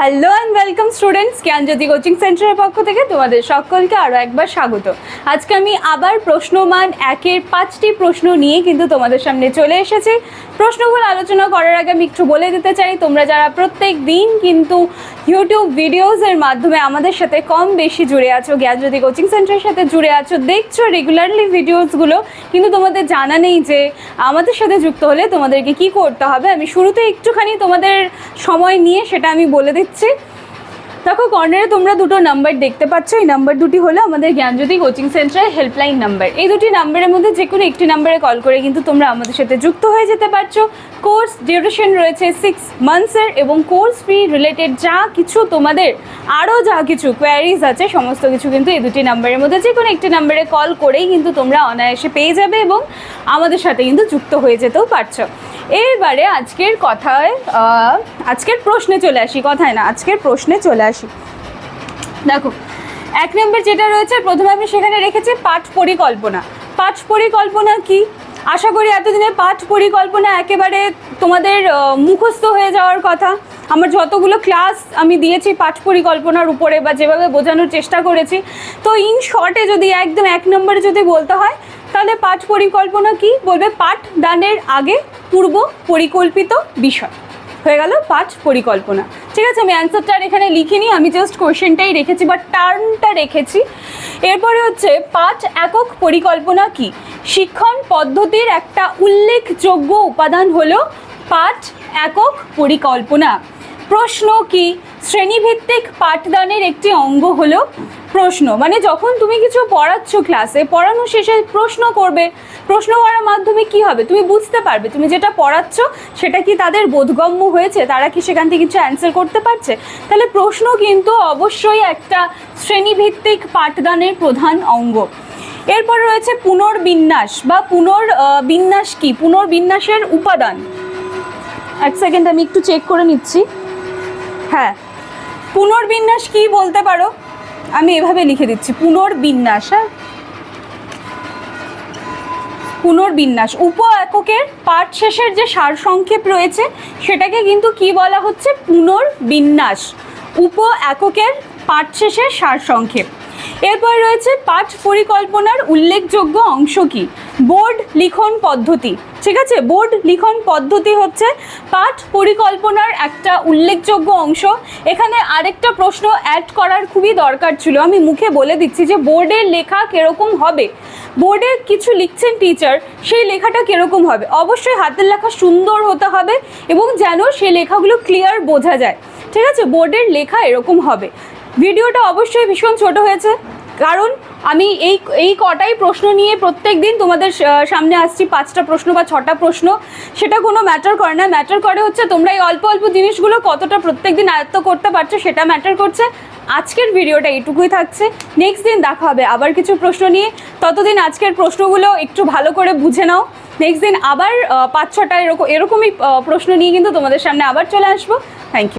Hello and welcome students Gyanjyoti coaching সেন্টারের পক্ষ থেকে তোমাদের সকলকে আরও একবার স্বাগত। আজকে আমি আবার প্রশ্নমান একের পাঁচটি প্রশ্ন নিয়ে কিন্তু তোমাদের সামনে চলে এসেছি। প্রশ্নগুলো আলোচনা করার আগে আমি একটু বলে দিতে চাই, তোমরা যারা প্রত্যেক দিন কিন্তু ইউটিউব ভিডিওসের মাধ্যমে আমাদের সাথে কম বেশি জুড়ে আছো জ্ঞানজ্যোতি কোচিং সেন্টারের সাথে জুড়ে আছো, দেখছ রেগুলারলি ভিডিওসগুলো কিন্তু তোমাদের জানা নেই যে আমাদের সাথে যুক্ত হলে তোমাদেরকে কি করতে হবে, আমি শুরুতে একটুখানি তোমাদের সময় নিয়ে সেটা আমি বলে দিচ্ছি। দেখো কর্নারে তোমরা দুটো নাম্বার দেখতে পাচ্ছ। এই নাম্বার দুটি হলো আমাদের Gyanjyoti coaching centre helpline number এই দুটি নাম্বারের মধ্যে যে কোনো একটি নাম্বারে কল করে কিন্তু তোমরা আমাদের সাথে যুক্ত হয়ে যেতে পারছ। কোর্স ডিউরেশন রয়েছে সিক্স মান্থসের এবং কোর্স ফি রিলেটেড যা কিছু তোমাদের আরও যা কিছু কোয়ারিজ আছে, সমস্ত কিছু কিন্তু এই দুটি নাম্বারের মধ্যে যে কোনো একটি নাম্বারে কল করেই কিন্তু তোমরা অনায়াসে পেয়ে যাবে এবং আমাদের সাথে কিন্তু যুক্ত হয়ে যেতেও পারছ। এবারে আজকের কথায় আজকের প্রশ্নে চলে আসি, কথায় না, আজকের প্রশ্নে চলে আসি। দেখো, এক নম্বর যেটা রয়েছে, প্রথমে আমি সেখানে রেখেছি পাঠ পরিকল্পনা। পাঠ পরিকল্পনা কি? আশা করি এতদিনে পাঠ পরিকল্পনা একেবারে তোমাদের মুখস্থ হয়ে যাওয়ার কথা। আমার যতগুলো ক্লাস আমি দিয়েছি পাঠ পরিকল্পনার উপরে বা যেভাবে বোঝানোর চেষ্টা করেছি, তো ইন শর্টে যদি একদম এক নম্বরে যদি বলতে হয়, তাহলে পাঠ পরিকল্পনা কি? বলবে পাঠ দানের আগে পূর্ব পরিকল্পিত বিষয়। হয়ে গেল পাঁচ পরিকল্পনা। ঠিক আছে, আমি অ্যান্সারটা আর এখানে লিখিনি, আমি জাস্ট কোশ্চেনটাই রেখেছি বা টার্মটা রেখেছি। এরপরে হচ্ছে পাঁচ একক পরিকল্পনা কি? শিক্ষণ পদ্ধতির একটা উল্লেখযোগ্য উপাদান হলো পাঁচ একক পরিকল্পনা। প্রশ্ন কি? শ্রেণীভিত্তিক পাঠদানের একটি অঙ্গ হলো প্রশ্ন। মানে যখন তুমি কিছু পড়াচ্ছ ক্লাসে পড়ানো শেষে প্রশ্ন করবে, প্রশ্ন করার মাধ্যমে কি হবে? তুমি বুঝতে পারবে, তুমি যেটা পড়াচ্ছ সেটা কি তাদের বোধগম্য হয়েছে? তারা কি সেখান থেকে কিছু অ্যান্সার করতে পারছে? তাহলে প্রশ্ন কিন্তু অবশ্যই একটা শ্রেণীভিত্তিক পাঠদানের প্রধান অঙ্গ। এরপর রয়েছে পুনর্বিন্যাস বা পুনর বিন্যাস কি? পুনর্বিন্যাসের উপাদান। এক সেকেন্ড আমি একটু চেক করে নিচ্ছি। হ্যাঁ। পুনর্বিন্যাস কি বলতে পারো? আমি এভাবে লিখে দিচ্ছি, পুনর্বিন্যাস হ্যাঁ? পুনর্বিন্যাস উপ এককের পাঠ শেষের যে সারসংক্ষেপ রয়েছে, সেটাকে কিন্তু কি বলা হচ্ছে? পুনর্বিন্যাস উপ এককের পাঠ শেষের সারসংক্ষেপ। এরপর রয়েছে পাঠ পরিকল্পনার উল্লেখযোগ্য অংশ কি? বোর্ড লিখন পদ্ধতি। ঠিক আছে? বোর্ড লিখন পদ্ধতি হচ্ছে পাঠ পরিকল্পনার একটা উল্লেখযোগ্য অংশ। এখানে আরেকটা প্রশ্ন অ্যাড করার খুবই দরকার ছিল। আমি মুখে বলে দিচ্ছি যে বোর্ডের লেখা কীরকম হবে? বোর্ডে কিছু লিখছেন টিচার সেই লেখাটা কীরকম হবে? অবশ্যই হাতের লেখা সুন্দর হতে হবে এবং যেন সেই লেখাগুলো ক্লিয়ার বোঝা যায়। ঠিক আছে? বোর্ডের লেখা এরকম হবে। ভিডিওটা অবশ্যই ভীষণ ছোট হয়েছে। কারণ আমি এই এই কটাই প্রশ্ন নিয়ে প্রত্যেক দিন তোমাদের সামনে আসছি, পাঁচটা প্রশ্ন বা ছটা প্রশ্ন। সেটা কোনো ম্যাটার করে না। ম্যাটার করে হচ্ছে তোমরা এই অল্প অল্প জিনিসগুলো কতটা প্রত্যেক দিন আয়ত্ত করতে পারছ সেটা ম্যাটার করছে। আজকের ভিডিওটা এইটুকুই থাকছে। নেক্সট দিন দেখা হবে আবার কিছু প্রশ্ন নিয়ে। ততদিন আজকের প্রশ্নগুলো একটু ভালো করে বুঝে নাও। নেক্সট দিন আবার পাঁচ, ছটা এরকম, এরকমই প্রশ্ন নিয়ে কিন্তু তোমাদের সামনে আবার চলে আসব। Thank you